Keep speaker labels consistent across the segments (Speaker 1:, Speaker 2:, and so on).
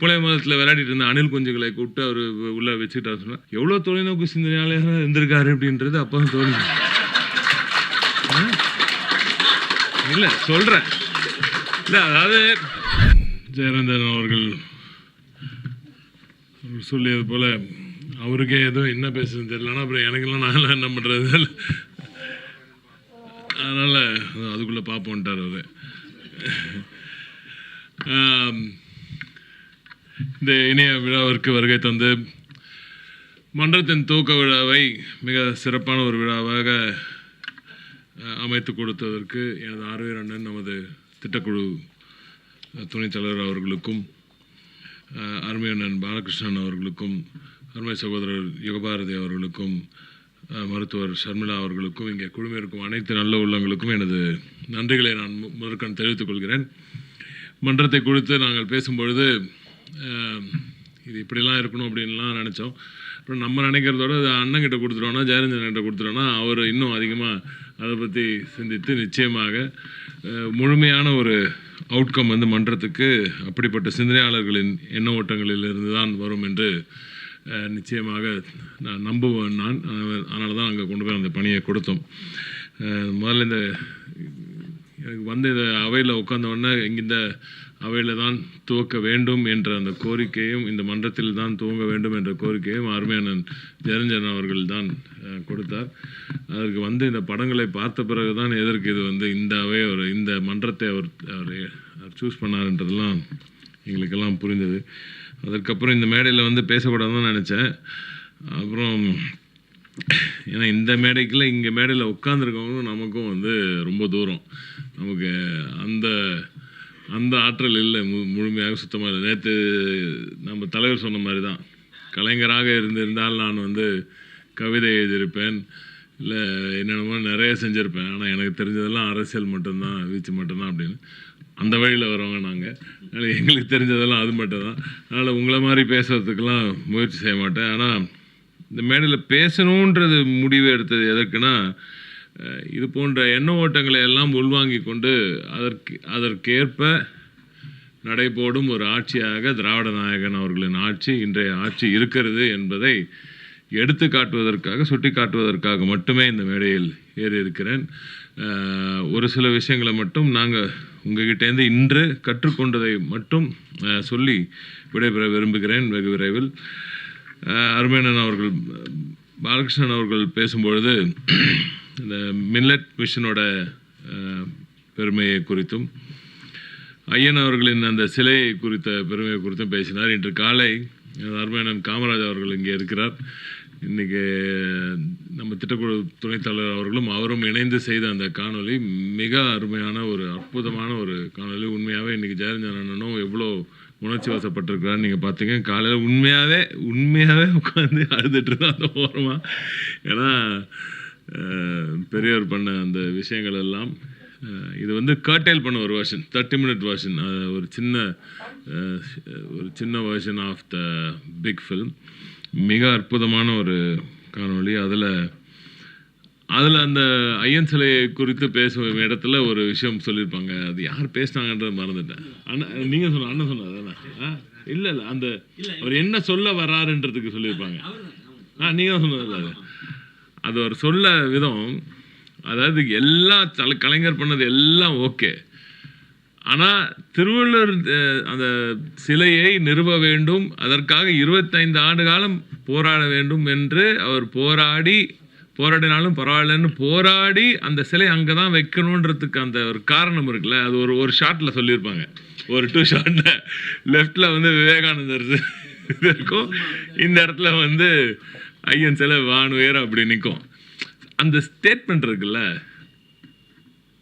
Speaker 1: புலைய மதத்தில் விளையாடிட்டு இருந்த அணில் குஞ்சுகளை கூப்பிட்டு அவர் உள்ள வச்சுக்கிட்டாரு சொன்னால் எவ்வளோ தொலைநோக்கு சிந்தனையாலே இருந்திருக்காரு? அப்படின்றது அப்போ தான் தோணுது இல்லை சொல்கிறேன் இல்லை அதாவது ஜெயரந்தன் அவர்கள் சொல்லியது போல் அவருக்கே ஏதோ என்ன பேசுறது தெரியலன்னா அப்புறம் எனக்கெல்லாம் நான்லாம் என்ன பண்ணுறது அதனால் அதுக்குள்ளே பார்ப்போன்ட்டார் அவர். இந்த இணைய விழாவிற்கு வருகை தந்து மன்றத்தின் துவக்க விழாவை மிக சிறப்பான ஒரு விழாவாக அமைத்து கொடுத்ததற்கு எனது ஆர்வீர் அண்ணன் நமது திட்டக்குழு துணைத்தலைவர் துணைத் தலைவர் அவர்களுக்கும் அருமை அண்ணன் பாலகிருஷ்ணன் அவர்களுக்கும் அருமை சகோதரர் யுகபாரதி அவர்களுக்கும் மருத்துவர் ஷர்மிளா அவர்களுக்கும் இங்கே குழுமையிருக்கும் அனைத்து நல்ல உள்ளங்களுக்கும் எனது நன்றிகளை நான் மு- முதற்கண் தெரிவித்துக் கொள்கிறேன். மன்றத்தை குறித்து நாங்கள் பேசும்பொழுது இது இப்படிலாம் இருக்கணும் அப்படின்லாம் நினச்சோம். அப்புறம் நம்ம நினைக்கிறதோட அது அண்ணன்கிட்ட கொடுத்துட்டோன்னா ஜெயரஞ்சன் கிட்ட கொடுத்துட்டோன்னா அவர் இன்னும் அதிகமாக அதை பற்றி சிந்தித்து நிச்சயமாக முழுமையான ஒரு அவுட்கம் வந்து மன்றத்துக்கு அப்படிப்பட்ட சிந்தனையாளர்களின் எண்ண ஓட்டங்களிலிருந்து தான் வரும் என்று நிச்சயமாக நான் நம்புவேன் நான். அதனால தான் அங்கே கொண்டு போய் அந்த பணியை கொடுத்தோம். முதல்ல இந்த எனக்கு வந்து இந்த அவையில் உட்கார்ந்த உடனே இந்த அவையில் தான் துவக்க வேண்டும் என்ற அந்த கோரிக்கையும் இந்த மன்றத்தில் தான் துவங்க வேண்டும் என்ற கோரிக்கையும் அருமையானன் ஜெரஞ்சன் அவர்கள் தான் கொடுத்தார். அதற்கு வந்து இந்த படங்களை பார்த்த பிறகு தான் எதற்கு இது வந்து இந்த அவை ஒரு இந்த மன்றத்தை அவர் அவர் அவர் சூஸ் பண்ணார்ன்றதெல்லாம் எங்களுக்கெல்லாம் புரிந்தது. அதற்கப்புறம் இந்த மேடையில் வந்து பேசக்கூடாதுன்னு நினச்சேன். அப்புறம் ஏன்னா இந்த மேடைக்குள்ள இங்கே மேடையில் உட்காந்துருக்கவங்களும் நமக்கும் வந்து ரொம்ப தூரம். நமக்கு அந்த அந்த ஆற்றல் இல்லை. மு முழுமையாக சுத்தமாக இல்லை. நேற்று நம்ம தலைவர் சொன்ன மாதிரி தான் கலைஞராக இருந்திருந்தால் நான் வந்து கவிதை எழுதியிருப்பேன். இல்லை என்னென்னமோ நிறைய செஞ்சுருப்பேன். ஆனால் எனக்கு தெரிஞ்சதெல்லாம் அரசியல் மட்டும்தான் வீச்சு மட்டும்தான் அப்படின்னு. அந்த வழியில் வரவங்க நாங்கள் அதனால் எங்களுக்கு தெரிஞ்சதெல்லாம் அது மட்டும்தான். அதனால் உங்களை மாதிரி பேசுகிறதுக்கெல்லாம் முயற்சி செய்ய மாட்டேன். ஆனால் இந்த மேடையில் பேசணுன்றது முடிவு எடுத்தது எதற்குன்னா இது போன்ற எண்ண ஓட்டங்களை எல்லாம் உள்வாங்கி கொண்டு அதற்கு அதற்கேற்ப நடைபோடும் ஒரு ஆட்சியாக திராவிட நாயகன் அவர்களின் ஆட்சி இன்றைய ஆட்சி இருக்கிறது என்பதை எடுத்து காட்டுவதற்காக சுட்டி காட்டுவதற்காக மட்டுமே இந்த மேடையில் ஏறி இருக்கிறேன் ஒரு சில விஷயங்களை மட்டும் நாங்கள் உங்ககிட்டேருந்து இன்று கற்றுக்கொண்டதை மட்டும் சொல்லி விடைபெற விரும்புகிறேன் வெகு விரைவில். அருமையனன் அவர்கள் பாலகிருஷ்ணன் அவர்கள் பேசும்பொழுது இந்த மில்லட் மிஷனோட பெருமையை குறித்தும் ஐயன் அவர்களின் அந்த சிலையை குறித்த பெருமையை குறித்தும் பேசினார். இன்று காலை அருமையனன் காமராஜ் அவர்கள் இங்கே இருக்கிறார். இன்றைக்கி நம்ம திட்டக்குழு துணைத் தலைவர் அவர்களும் அவரும் இணைந்து செய்த அந்த காணொளி மிக அருமையான ஒரு அற்புதமான ஒரு காணொளி. உண்மையாகவே இன்னைக்கு ஜெயரஞ்சன் அண்ணனும் எவ்வளோ உணர்ச்சி வசப்பட்டிருக்கிறான்னு நீங்கள் பார்த்தீங்க காலையில் உண்மையாகவே உண்மையாகவே உட்காந்து அழுதுட்டு தான் அந்த ஓரமாக ஏன்னா பெரியவர் பண்ண அந்த விஷயங்கள் எல்லாம் இது வந்து கர்டைல் பண்ண ஒரு வேர்ஷன் தேர்ட்டி மினிட் வேர்ஷன் ஒரு சின்ன ஒரு சின்ன version of the big film மிக அற்புதமான ஒரு காணொளி. அதில் அதில் அந்த ஐயன் சிலையை குறித்து பேசும் இடத்துல ஒரு விஷயம் சொல்லியிருப்பாங்க. அது யார் பேசினாங்கன்றது மறந்துட்டேன். அண்ணன் நீங்கள் சொன்ன அண்ணன் சொன்னார் தானே இல்லை இல்லை அந்த அவர் என்ன சொல்ல வராருன்றதுக்கு சொல்லியிருப்பாங்க. ஆ நீங்கள் தான் சொன்னதில்ல அது அது ஒரு சொல்ல விதம் அதாவது எல்லா தல கலைஞர் பண்ணது எல்லாம் ஓகே. ஆனால் திருவள்ளுவர் அந்த சிலையை நிறுவ வேண்டும் அதற்காக இருபத்தைந்து ஆண்டு காலம் போராட வேண்டும் என்று அவர் போராடி போராடினாலும் பரவாயில்லன்னு போராடி அந்த சிலை அங்கே தான் வைக்கணுன்றதுக்கு அந்த ஒரு காரணம் இருக்குல்ல. அது ஒரு ஒரு ஷார்ட்டில் சொல்லியிருப்பாங்க. ஒரு டூ ஷார்ட்டில் லெஃப்டில் வந்து விவேகானந்தர் இது இருக்கும். இந்த இடத்துல வந்து ஐயன் சிலை வானுயர் அப்படி நிற்கும் அந்த ஸ்டேட்மெண்ட் இருக்குல்ல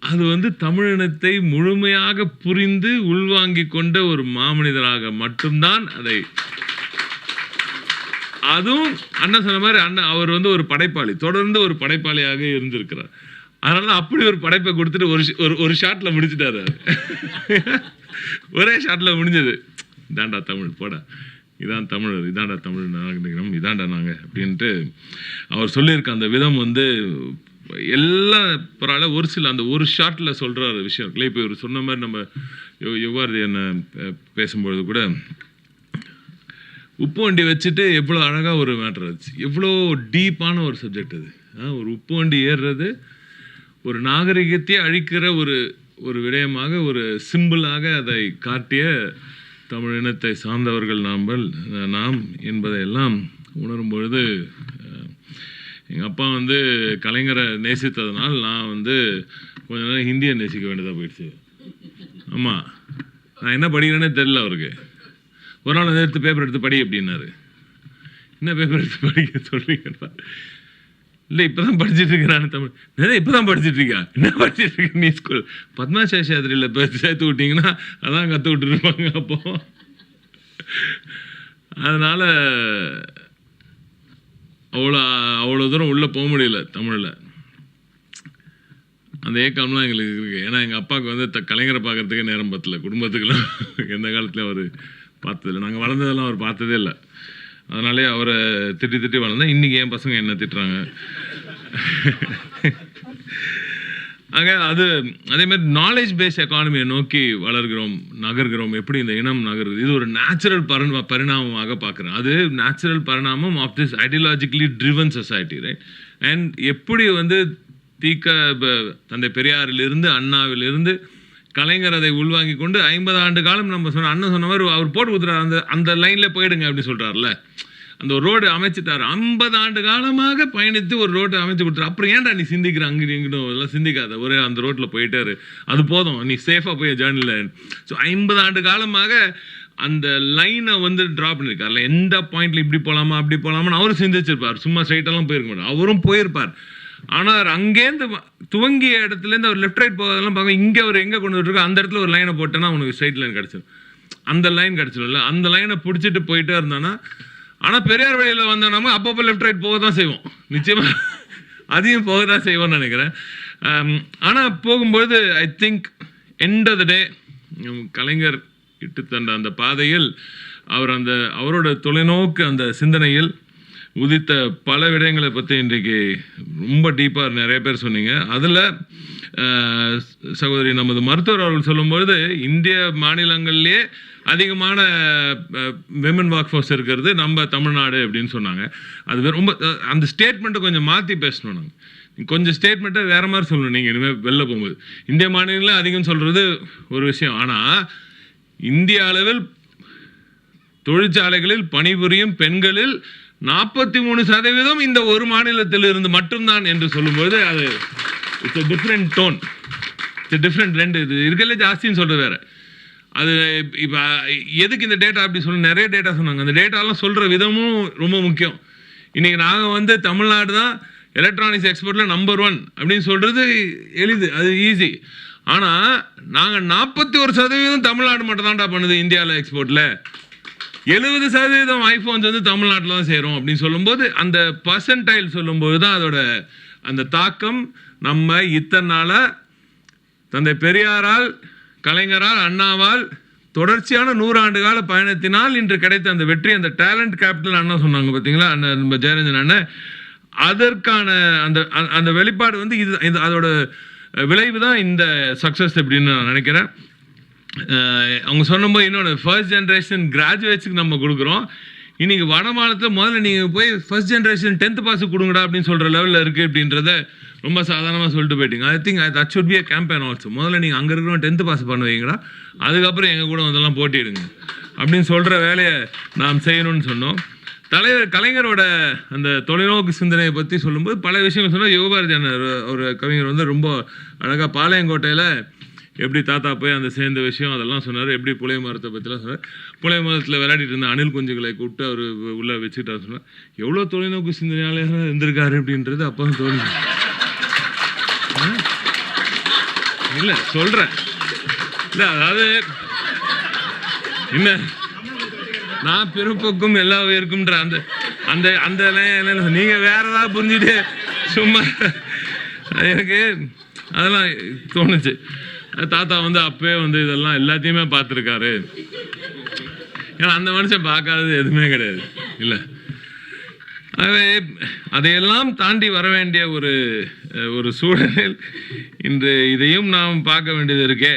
Speaker 1: அது வந்து தமிழினத்தை முழுமையாக புரிந்து உள்வாங்கி கொண்ட ஒரு மாமனிதராக மட்டும்தான் அதை அதுவும் அண்ணன் சொன்ன மாதிரி அண்ணன் அவர் வந்து ஒரு படைப்பாளி. தொடர்ந்து ஒரு படைப்பாளியாக இருந்திருக்கிறார். அதனால அப்படி ஒரு படைப்பை கொடுத்துட்டு ஒரு ஒரு ஒரு ஷாட்டில் முடிச்சிட்டாரு ஒரே ஷாட்டில் முடிஞ்சது. இதாண்டா தமிழ் போட. இதான் தமிழ் இதாண்டா தமிழ் நாகரிகம் இதாண்டா நாங்க அப்படின்ட்டு அவர் சொல்லியிருக்க அந்த விதம் வந்து எல்லா பரவாயில்ல ஒரு சில அந்த ஒரு ஷாட்ல சொல்ற விஷயம். இருக்குல்ல இப்போ இவர் சொன்ன மாதிரி நம்ம எவ்வாறு என்ன பேசும்பொழுது கூட உப்பு வண்டி வச்சுட்டு எவ்வளோ அழகாக ஒரு மேட்ரு இருந்துச்சு எவ்வளோ டீப்பான ஒரு சப்ஜெக்ட் அது. ஒரு உப்பு வண்டி ஏறுறது ஒரு நாகரிகத்தையே அழிக்கிற ஒரு ஒரு விடயமாக ஒரு சிம்பிளாக அதை காட்டிய தமிழ் இனத்தை சார்ந்தவர்கள் நாம்பல் நாம் என்பதையெல்லாம் உணரும் பொழுது எங்கள் அப்பா வந்து கலைஞரை நேசித்ததுனால் நான் வந்து கொஞ்ச நேரம் ஹிந்தியை நேசிக்க வேண்டியதாக போயிடுச்சு. ஆமாம் நான் என்ன படிக்கிறேன்னே தெரில அவருக்கு. ஒரு நாள் அதை எடுத்து பேப்பர் எடுத்து படி அப்படின்னாரு. என்ன பேப்பர் எடுத்து படிக்க சொல்றீங்கப்பா? இல்லை இப்போ தான் படிச்சுட்டு இருக்கிறான் தமிழ். நிறைய இப்போ தான் படிச்சுட்டு இருக்கா? என்ன படிச்சுட்டு இருக்க நீ ஸ்கூல் பத்மா சேஷாதிரியில் இப்போ சேர்த்து விட்டீங்கன்னா அதான் கற்று விட்டுருப்பாங்க அப்போ. அதனால் அவ்வளோ அவ்வளோ தூரம் உள்ளே போக முடியல தமிழில். அந்த ஏக்கம்லாம் எங்களுக்கு இருக்குது ஏன்னா எங்கள் அப்பாவுக்கு வந்து த கலைஞரை பார்க்கறதுக்கே நேரம் பத்தல. குடும்பத்துக்கெல்லாம். எந்த காலத்தில் அவர் பார்த்ததில்ல. நாங்கள் வளர்ந்ததெல்லாம் அவர் பார்த்ததே இல்லை. அதனாலே அவரை திட்டி திட்டி வளர்ந்தேன். இன்றைக்கி என் பசங்க என்ன திட்டுறாங்க. ஆக அது அதே மாதிரி நாலேஜ் பேஸ் எக்கானமியை நோக்கி வளர்கிறோம் நகர்கிறோம் எப்படி இந்த இனம் நகருது இது ஒரு நேச்சுரல் பரண பரிணாமமாக பார்க்குறேன். அது நேச்சுரல் பரிணாமம் of this ideologically driven society right and எப்படி வந்து தீக்க ப- தந்தை பெரியாரிலிருந்து அண்ணாவிலிருந்து கலைஞர் அதை உள்வாங்கி கொண்டு ஐம்பது ஆண்டு காலம் நம்ம சொன்ன அண்ணன் சொன்ன மாதிரி அவர் போட்டு கொடுத்துறாரு அந்த அந்த லைனில் போயிடுங்க அப்படின்னு சொல்கிறார்ல அந்த ஒரு ரோடு அமைச்சிட்டாரு. ஐம்பது ஆண்டு காலமாக பயணித்து ஒரு ரோட்டை அமைச்சு கொடுத்துரு அப்புறம் ஏன்டா நீ சிந்திக்கிற? அங்கே இங்கிட்டும் எல்லாம் சிந்திக்காத. ஒரே அந்த ரோட்டில் போயிட்டாரு. அது போதும். நீ சேஃபாக போய் ஜேர்னியில் ஸோ ஐம்பது ஆண்டு காலமாக அந்த லைனை வந்து ட்ரா பண்ணியிருக்காருல எந்த பாயிண்ட்ல இப்படி போகலாமா அப்படி போகலாமான்னு அவரும் சிந்திச்சிருப்பார். சும்மா ஸ்ட்ரைட்டெல்லாம் போயிருக்க மாட்டார். அவரும் போயிருப்பார். ஆனால் அங்கேருந்து துவங்கிய இடத்துலேருந்து அவர் லெஃப்ட் ரைட் போகிறதெல்லாம் பார்க்க இங்கே அவர் எங்கே கொண்டு வந்துருக்கோ அந்த இடத்துல ஒரு லைனை போட்டேன்னா உனக்கு ஸ்ட்ரைட் லைன் கிடச்சிடும் அந்த லைன் கிடச்சிடும்ல அந்த லைனை பிடிச்சிட்டு போயிட்டே இருந்தானா ஆனால் பெரியார் வழியில் வந்தோன்னா அப்பப்போ லெஃப்ட் ரைட் போக தான் செய்வோம். நிச்சயமாக அதையும் போக தான் செய்வோம்னு நினைக்கிறேன். ஆனால் போகும்போது I think end of the day Kalaignar இட்டு தந்த அந்த பாதையில் அவர் அந்த அவரோட தொலைநோக்கு அந்த சிந்தனையில் உதித்த பல விடயங்களை பற்றி இன்றைக்கு ரொம்ப டீப்பாக நிறைய பேர் சொன்னீங்க. அதில் சகோதரி நமது மருத்துவர் அவர்கள் சொல்லும்பொழுது இந்திய மாநிலங்கள்லேயே அதிகமான விமன் ஒர்க் ஃபோர்ஸ் இருக்கிறது நம்ம தமிழ்நாடு அப்படின்னு சொன்னாங்க. அது ரொம்ப அந்த ஸ்டேட்மெண்ட்டை கொஞ்சம் மாற்றி பேசணும் நாங்கள் கொஞ்சம் ஸ்டேட்மெண்ட்டை வேற மாதிரி சொல்லணும். நீங்கள் இனிமேல் வெளில போகும்போது. இந்திய மாநிலங்களில் அதிகம் சொல்கிறது ஒரு விஷயம். ஆனால் இந்திய அளவில் தொழிற்சாலைகளில் பணிபுரியும் பெண்களில் நாற்பத்தி மூணு சதவீதம் இந்த ஒரு மாநிலத்தில் இருந்து மட்டும்தான் என்று சொல்லும்போது அது it's different tone it's different ரெண்டு இது இருக்கல ஜாஸ்தின்னு சொல்கிறது வேற. அது இப்போ எதுக்கு இந்த டேட்டா அப்படி சொல்ல நிறைய டேட்டா சொன்னாங்க. அந்த டேட்டாலாம் சொல்கிற விதமும் ரொம்ப முக்கியம். இன்றைக்கி நாங்கள் வந்து தமிழ்நாடு தான் எலக்ட்ரானிக்ஸ் எக்ஸ்போர்ட்டில் நம்பர் ஒன் அப்படின்னு சொல்கிறது எளிது அது ஈஸி ஆனால் நாங்கள் நாற்பத்தி ஒரு சதவீதம் தமிழ்நாடு மட்டும் தான்டா பண்ணுது இந்தியாவில் எக்ஸ்போர்ட்டில் எழுபது சதவீதம் ஐஃபோன்ஸ் வந்து தமிழ்நாட்டில் தான் செய்கிறோம் அப்படின்னு சொல்லும்போது அந்த பர்சன்டைல் சொல்லும்போது தான் அதோட அந்த தாக்கம். நம்ம இத்தனை நாளாக தந்தை பெரியாரால் கலைஞரால் அண்ணாவால் தொடர்ச்சியான நூறாண்டு கால பயணத்தினால் இன்று கிடைத்த அந்த வெற்றி அந்த டேலண்ட் கேபிட்டல் அண்ணா சொன்னாங்க பார்த்தீங்களா அண்ணன் நம்ம ஜெயரஞ்சன் அண்ணன் அதற்கான அந்த அந்த- அந்த வெளிப்பாடு வந்து இது இது அதோட விளைவு தான் இந்த சக்ஸஸ் அப்படின்னு நான் நினைக்கிறேன். அவங்க சொன்னபோது இன்னொன்று ஃபர்ஸ்ட் ஜென்ரேஷன் கிராஜுவேட்ஸுக்கு நம்ம கொடுக்குறோம். இன்னைக்கு வட மாநிலத்தில் முதல்ல நீங்கள் போய் ஃபர்ஸ்ட் ஜென்ரேஷன் டென்த் பாஸ் கொடுங்கடா அப்படின்னு சொல்கிற லெவலில் இருக்குது அப்படின்றத ரொம்ப சாதாரணமாக சொல்லிட்டு போயிட்டீங்க. I think that should be a campaign also முதல்ல நீங்கள் அங்கே இருக்கிறவங்க டென்த்து பாஸ் பண்ணுவீங்களா அதுக்கப்புறம் எங்கள் கூட வந்தெல்லாம் போட்டிடுங்க. அப்படின்னு சொல்கிற வேலையை நாம் செய்யணும்னு சொன்னோம். தலைவர் கலைஞரோட அந்த தொலைநோக்கு சிந்தனையை பற்றி சொல்லும்போது பல விஷயங்கள் சொன்னால் யுவபாரதி ஒரு- ஒரு கவிஞர் வந்து ரொம்ப அழகாக பாளையங்கோட்டையில் எப்படி தாத்தா போய் அந்த சேர்ந்த விஷயம் அதெல்லாம் சொன்னார் எப்படி புளிய மரத்தை பற்றிலாம் சொன்னார். புளிய மரத்தில் விளையாடிட்டு இருந்த அணில் குஞ்சுகளை கூப்பிட்டு அவர் உள்ளே வச்சுக்கிட்டார். சொன்னார் எவ்வளோ தொலைநோக்கு சிந்தனையாலே இருந்திருக்காரு அப்படின்றது அப்போ தான் தோணுது இல்லை சொல்கிறேன் இல்லை அதாவது என்ன? நான் பிறப்புக்கும் எல்லா உயிருக்கும்ன்ற அந்த அந்த அந்த நீங்கள் நீங்க வேற ஏதாவது புரிஞ்சுட்டு சும்மா எனக்கு அதெல்லாம் தோணுச்சு. தாத்தா வந்து அப்பவே வந்து இதெல்லாம் எல்லாத்தையுமே பார்த்துருக்காரு. ஏன்னா அந்த மனுஷன் பார்க்காதது எதுவுமே கிடையாது. இல்லை. ஆகவே அதையெல்லாம் தாண்டி வர வேண்டிய ஒரு ஒரு சூழலில் இன்று இதையும் நாம் பார்க்க வேண்டியது இருக்கே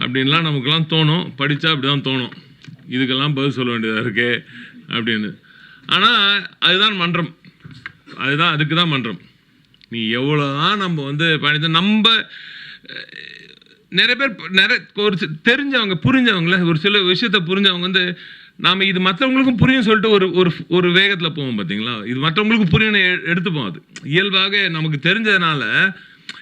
Speaker 1: அப்படின்லாம் நமக்கெல்லாம் தோணும். படித்தா அப்படி தான் தோணும். இதுக்கெல்லாம் பதில் சொல்ல வேண்டியதாக இருக்கே அப்படின்னு. ஆனால் அதுதான் மன்றம். அதுதான் அதுக்கு தான் மன்றம். நீ எவ்வளோ தான் நம்ம வந்து பயணித்த நம்ம நிறைய பேர் நிறைய ஒரு தெரிஞ்சவங்க புரிஞ்சவங்கள ஒரு சில விஷயத்த புரிஞ்சவங்க வந்து நாம் இது மற்றவங்களுக்கும் புரியும் சொல்லிட்டு ஒரு ஒரு ஒரு வேகத்தில் போவோம் பார்த்தீங்களா இது மற்றவங்களுக்கும் புரியும்னு எ- எடுத்துப்போம் அது. இயல்பாக நமக்கு தெரிஞ்சதுனால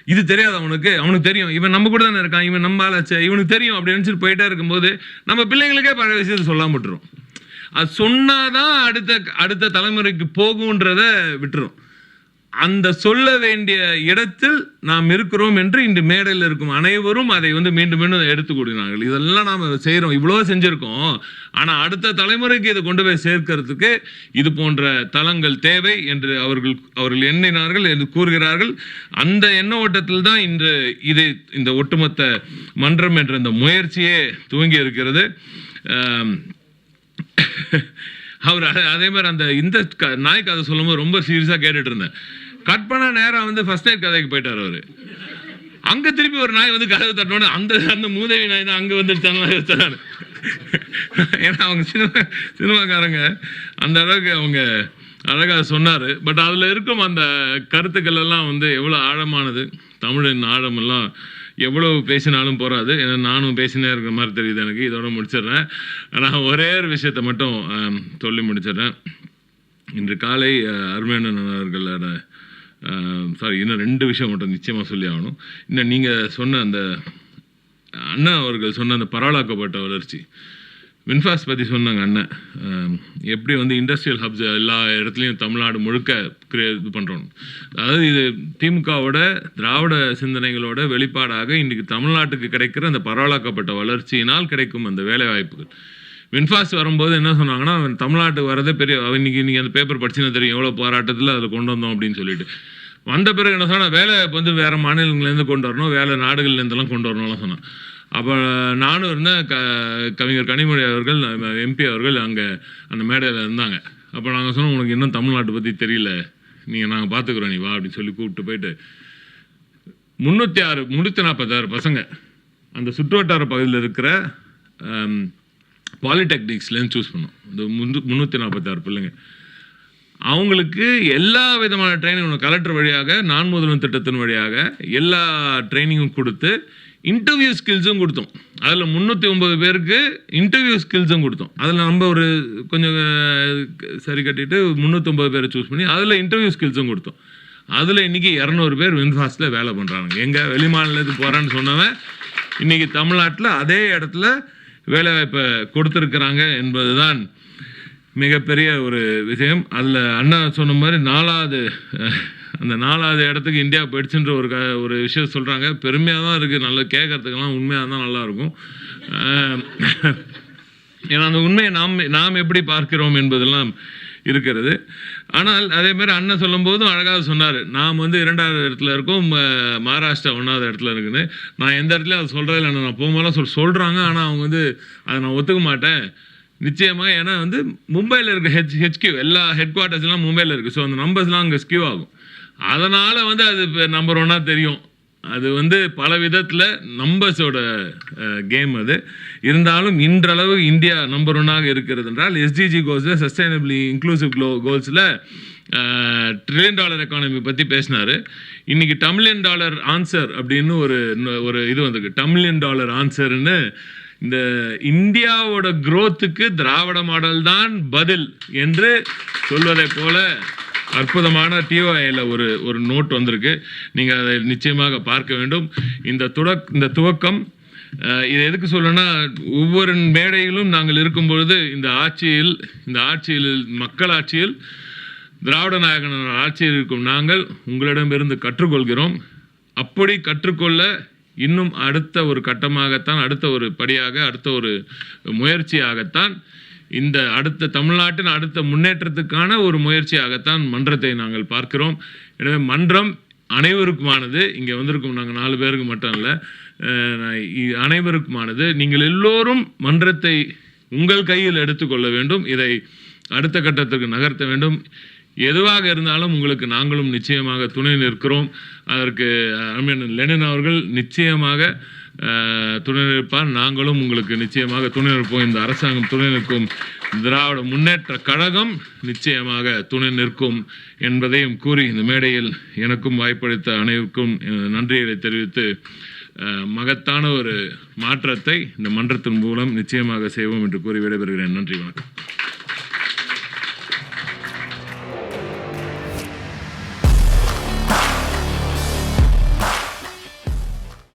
Speaker 1: இது தெரியாது அவனுக்கு அவனுக்கு தெரியும். இவன் நம்ம கூட தானே இருக்கான். இவன் நம்ம ஆளாச்சே. இவனுக்கு தெரியும் அப்படின்னு நினச்சிட்டு போயிட்டே இருக்கும்போது நம்ம பிள்ளைங்களுக்கே பழைய விஷயத்தை சொல்லாம விட்டுரும். அது சொன்னாதான் அடுத்த அடுத்த தலைமுறைக்கு போகுன்றத விட்டுரும். அந்த சொல்ல வேண்டிய இடத்தில் நாம் இருக்கிறோம் என்று இன்று மேடையில் இருக்கும் அனைவரும் அதை வந்து மீண்டும் மீண்டும் எடுத்து கூடினார்கள் இதெல்லாம் நாம் செய்கிறோம் இவ்வளோ செஞ்சுருக்கோம். ஆனால் அடுத்த தலைமுறைக்கு இதை கொண்டு போய் சேர்க்கறதுக்கு இது போன்ற தளங்கள் தேவை என்று அவர்கள் அவர்கள் எண்ணினார்கள் என்று கூறுகிறார்கள். அந்த எண்ண ஓட்டத்தில் தான் இன்று இது இந்த ஒட்டுமொத்த மன்றம் என்ற இந்த முயற்சியே துவங்கி இருக்கிறது. அவர் அதே மாதிரி அந்த இந்த க- நாய் கதை சொல்லும்போது ரொம்ப சீரியஸாக கேட்டுட்டு இருந்தேன். கட் பண்ண நேரம் வந்து ஃபர்ஸ்ட் எய்ட் கதைக்கு போயிட்டார் அவர். அங்கே திருப்பி ஒரு நாய் வந்து கதவு தட்டணும் அந்த அந்த மூதேவி நாய் தான் அங்கே வந்துருச்சான்னு யோசிச்சாரு ஏன்னா அவங்க சினிமா சினிமாக்காரங்க. அந்த அளவுக்கு அவங்க அழகாக சொன்னார். பட் அதில் இருக்கும் அந்த கருத்துக்கள் எல்லாம் வந்து எவ்வளோ ஆழமானது. தமிழின் ஆழமெல்லாம் எவ்வளவு பேசினாலும் போகாது ஏன்னா நானும் பேசினே இருக்கிற மாதிரி தெரியுது எனக்கு. இதோட முடிச்சிடுறேன். நான் ஒரே ஒரு விஷயத்தை மட்டும் சொல்லி முடிச்சிடுறேன். இன்று காலை அருமையான அவர்களோட சாரி இன்னும் ரெண்டு விஷயம் மட்டும் நிச்சயமாக சொல்லி ஆகணும். இன்னும் நீங்கள் சொன்ன அந்த அண்ணா அவர்கள் சொன்ன அந்த பரவலாக்கப்பட்ட வளர்ச்சி. வின்ஃபாஸ் பற்றி சொன்னாங்க அண்ணன். எப்படி வந்து இண்டஸ்ட்ரியல் ஹப்ஸ் எல்லா இடத்துலையும் தமிழ்நாடு முழுக்க கிரியே இது பண்ணுறோம் அதாவது இது திமுகவோட திராவிட சிந்தனைகளோட வெளிப்பாடாக இன்றைக்கி தமிழ்நாட்டுக்கு கிடைக்கிற அந்த பரவலாக்கப்பட்ட வளர்ச்சியினால் கிடைக்கும் அந்த வேலைவாய்ப்புகள். வின்ஃபாஸ் வரும்போது என்ன சொன்னாங்கன்னா அவன் தமிழ்நாட்டுக்கு வரதே பெரிய அவன் இன்னைக்கு இன்றைக்கி அந்த பேப்பர் படிச்சுன்னா தெரியும் எவ்வளோ போராட்டத்தில் அதில் கொண்டு வந்தோம் அப்படின்னு சொல்லிட்டு. வந்த பிறகு என்ன சொன்னால் வேலை வந்து வேறு மாநிலங்கள்லேருந்து கொண்டு வரணும் வேலை நாடுகள்லேருந்துலாம் கொண்டு வரணும்லாம் சொன்னான். அப்போ நானும் இருந்தேன். க கவிஞர் கனிமொழி அவர்கள் எம்பி அவர்கள் அங்கே அந்த மேடையில் இருந்தாங்க. அப்போ நாங்கள் சொன்னோம் உனக்கு இன்னும் தமிழ்நாட்டை பற்றி தெரியல. நீங்கள் நாங்கள் பார்த்துக்குறோம் நீ வா அப்படின்னு சொல்லி கூப்பிட்டு போயிட்டு. முந்நூற்றி ஆறு முந்நூற்றி நாற்பத்தாறு பசங்க. அந்த சுற்றுவட்டார பகுதியில் இருக்கிற பாலிடெக்னிக்ஸ்லேருந்து சூஸ் பண்ணோம். இந்த முந்நூ முந்நூற்றி நாற்பத்தாறு பிள்ளைங்க. அவங்களுக்கு எல்லா விதமான ட்ரைனிங் கலெக்டர் வழியாக நான் முதல்வன் திட்டத்தின் வழியாக எல்லா ட்ரைனிங்கும் கொடுத்து இன்டர்வியூ ஸ்கில்ஸும் கொடுத்தோம். அதில் முந்நூற்றி ஒன்பது பேருக்கு இன்டர்வியூ ஸ்கில்ஸும் கொடுத்தோம். அதில் நம்ம ஒரு கொஞ்சம் சரி கட்டிட்டு முந்நூற்றொம்பது பேரை சூஸ் பண்ணி அதில் இன்டர்வியூ ஸ்கில்ஸும் கொடுத்தோம். அதில் இன்னைக்கு இரநூறு பேர் வின்ஃபாஸ்டில் வேலை பண்ணுறாங்க எங்கே வெளிமாநிலத்துக்கு போகிறான்னு சொன்னவன் இன்றைக்கி தமிழ்நாட்டில் அதே இடத்துல வேலைவாய்ப்பை கொடுத்துருக்குறாங்க என்பது தான் மிகப்பெரிய ஒரு விஷயம். அதில் அண்ணா சொன்ன மாதிரி நாலாவது அந்த நாலாவது இடத்துக்கு இந்தியா போயிடுச்சுன்ற ஒரு க ஒரு விஷயம் சொல்கிறாங்க பெருமையாக தான் இருக்குது நல்லா கேட்கறதுக்கெல்லாம் உண்மையாக தான் நல்லாயிருக்கும். ஏன்னா அந்த உண்மையை நாம் நாம் எப்படி பார்க்கிறோம் என்பதெல்லாம் இருக்கிறது. ஆனால் அதேமாரி அண்ணன் சொல்லும்போதும் அழகாக சொன்னார். நாம் வந்து இரண்டாவது இடத்துல இருக்கோம். ம- மகாராஷ்டிரா ஒன்றாவது இடத்துல இருக்குன்னு. நான் எந்த இடத்துலையும் அதை சொல்கிறதில்ல நான் போகும்போதெல்லாம் சொல் சொல்கிறாங்க ஆனால் அவங்க வந்து அதை நான் ஒத்துக்க மாட்டேன். நிச்சயமாக ஏன்னா வந்து மும்பையில் இருக்க ஹெச் ஹெச்கியூ எல்லா ஹெட் குவார்ட்டர்ஸ்லாம் மும்பையில் இருக்குது ஸோ அந்த நம்பர்ஸ்லாம் அங்கே ஸ்கியூ ஆகும். அதனால் வந்து அது நம்பர் ஒன்னாக தெரியும். அது வந்து பல விதத்தில் நம்பர்ஸோட கேம் அது. இருந்தாலும் இன்றளவு இந்தியா நம்பர் ஒன்னாக இருக்கிறது என்றால் எஸ்டிஜி கோல்ஸில் சஸ்டைனபிளி இன்க்ளூசிவ் க்ளோ கோல்ஸில் ட்ரில்லியன் டாலர் எக்கானமி பற்றி பேசினார். இன்றைக்கி டம்லியன் டாலர் ஆன்சர் அப்படின்னு ஒரு ஒரு இது வந்திருக்கு. டம்லியன் டாலர் ஆன்சர்னு இந்த இந்தியாவோட குரோத்துக்கு திராவிட மாடல் தான் பதில் என்று சொல்வதை போல அற்புதமான டிஓஐயில் ஒரு ஒரு நோட் வந்திருக்கு. நீங்கள் அதை நிச்சயமாக பார்க்க வேண்டும். இந்த துடக் இந்த துவக்கம் இது எதுக்கு சொல்லணும்னா ஒவ்வொரு மேடையிலும் நாங்கள் இருக்கும் பொழுது இந்த ஆட்சியில் இந்த ஆட்சியில் மக்கள் ஆட்சியில் திராவிட நாயகன் ஆட்சியில் இருக்கும் நாங்கள் உங்களிடமிருந்து கற்றுக்கொள்கிறோம். அப்படி கற்றுக்கொள்ள இன்னும் அடுத்த ஒரு கட்டமாகத்தான் அடுத்த ஒரு படியாக அடுத்த ஒரு முயற்சியாகத்தான் இந்த அடுத்த தமிழ்நாட்டின் அடுத்த முன்னேற்றத்துக்கான ஒரு முயற்சியாகத்தான் மன்றத்தை நாங்கள் பார்க்கிறோம். எனவே மன்றம் அனைவருக்குமானது இங்கே வந்திருக்கும் நாங்கள் நாலு பேருக்கு மட்டும் இல்லை அனைவருக்குமானது. நீங்கள் எல்லோரும் மன்றத்தை உங்கள் கையில் எடுத்துக்கொள்ள வேண்டும். இதை அடுத்த கட்டத்துக்கு நகர்த்த வேண்டும். எதுவாக இருந்தாலும் உங்களுக்கு நாங்களும் நிச்சயமாக துணை நிற்கிறோம். அதற்கு அமீன் லெனின் அவர்கள் நிச்சயமாக துணை நிற்பார். நாங்களும் உங்களுக்கு நிச்சயமாக துணை நிற்போம். இந்த அரசாங்கம் துணை நிற்கும். திராவிட முன்னேற்ற கழகம் நிச்சயமாக துணை நிற்கும் என்பதையும் கூறி இந்த மேடையில் எனக்கும் வாய்ப்பளித்த அனைவருக்கும் எனது நன்றிகளை தெரிவித்து மகத்தான ஒரு மாற்றத்தை இந்த மன்றத்தின் மூலம் நிச்சயமாக செய்வோம் என்று கூறி விடைபெறுகிறேன். நன்றி வணக்கம்.